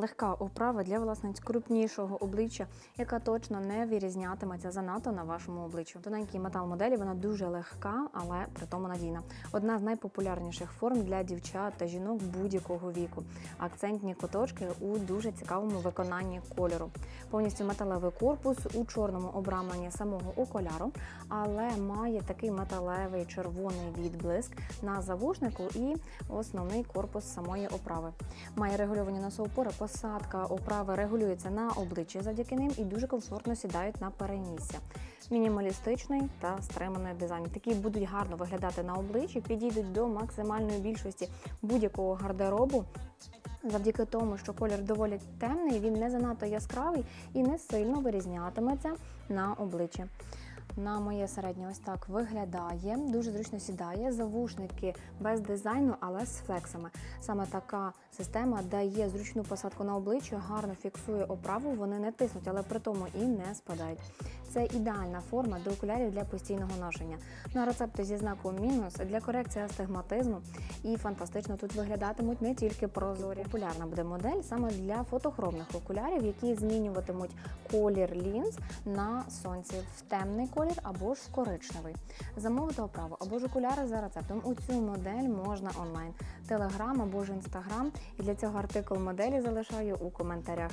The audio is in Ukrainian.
Легка оправа для власне крупнішого обличчя, яка точно не вирізнятиметься занадто на вашому обличчю. Тоненький метал моделі вона дуже легка, але при тому надійна. Одна з найпопулярніших форм для дівчат та жінок будь-якого віку. Акцентні куточки у дуже цікавому виконанні кольору. Повністю металевий корпус у чорному обрамленні самого окуляру, але має такий металевий червоний відблиск на завушнику і основний корпус самої оправи. Має регульовані носоупори, посадка оправи регулюється на обличчі завдяки ним і дуже комфортно сідають на перенісся. Мінімалістичний та стриманий дизайн. Такі будуть гарно виглядати на обличчі, підійдуть до максимальної більшості будь-якого гардеробу. Завдяки тому, що колір доволі темний, він не занадто яскравий і не сильно вирізнятиметься на обличчі. На моє середнє ось так виглядає, дуже зручно сідає. Завушники без дизайну, але з флексами. Саме така система дає зручну посадку на обличчя, гарно фіксує оправу, вони не тиснуть, але при тому і не спадають. Це ідеальна форма до окулярів для постійного ношення. На рецепти зі знаком мінус для корекції астигматизму і фантастично тут виглядатимуть не тільки прозорі. Популярна буде модель саме для фотохромних окулярів, які змінюватимуть колір лінз на сонці в темний колір або ж коричневий. Замовити оправу або ж окуляри за рецептом. У цю модель можна онлайн, телеграм або ж інстаграм. І для цього артикул моделі залишаю у коментарях.